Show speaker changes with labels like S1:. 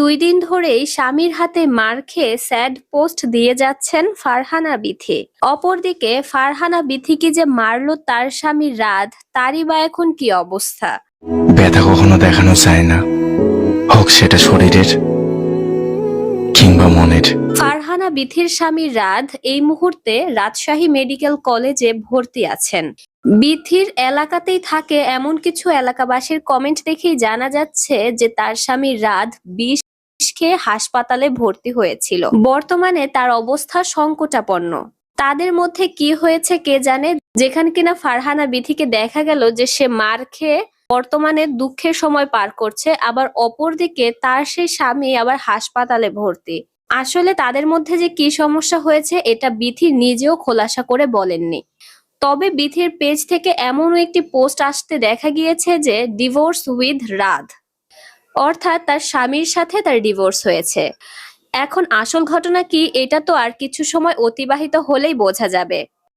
S1: দুই দিন ধরেই স্বামীর হাতে মার খেয়ে স্যাড পোস্ট দিয়ে যাচ্ছেন ফারহানা বিথি। অপরদিকে ফারহানা বিথিকে যে মারলো তার স্বামী রাত তারই বা এখন কি অবস্থা?
S2: ব্যথা কখনো দেখানো যায় না। হোক সেটা শরীরের কিংবা মনের।
S1: ফারহানা বিথির স্বামী রাত এই মুহূর্তে রাজশাহী মেডিকেল কলেজে ভর্তি আছেন। বিথির এলাকাতেই থাকে এমন কিছু এলাকাবাসীর কমেন্ট দেখেই জানা যাচ্ছে যে তার স্বামী রাত বিষ খেয়ে হাসপাতালে ভর্তি হয়েছিল। বর্তমানে তার অবস্থা সংকটাপন্ন। তাদের মধ্যে কি হয়েছে কে জানে? যেখানে কিনা ফারহানা বিথিকে দেখা গেল যে সে মার খেয়ে বর্তমানে দুঃখের সময় পার করছে, আবার অপরদিকে তার সেই স্বামী আবার হাসপাতালে ভর্তি। আসলে তাদের মধ্যে যে কি সমস্যা হয়েছে, এটা বিথি নিজেও খোলাসা করে বলেননি। তবে বিথির পেজ থেকে এমনও একটি পোস্ট আসতে দেখা গিয়েছে যে ডিভোর্স উইথ রাধ। অর্থাৎ তার স্বামীর সাথে তার ডিভোর্স হয়েছে। এখন আসল ঘটনা কি, এটা তো আর কিছু সময় অতিবাহিত হলেই বোঝা যাবে।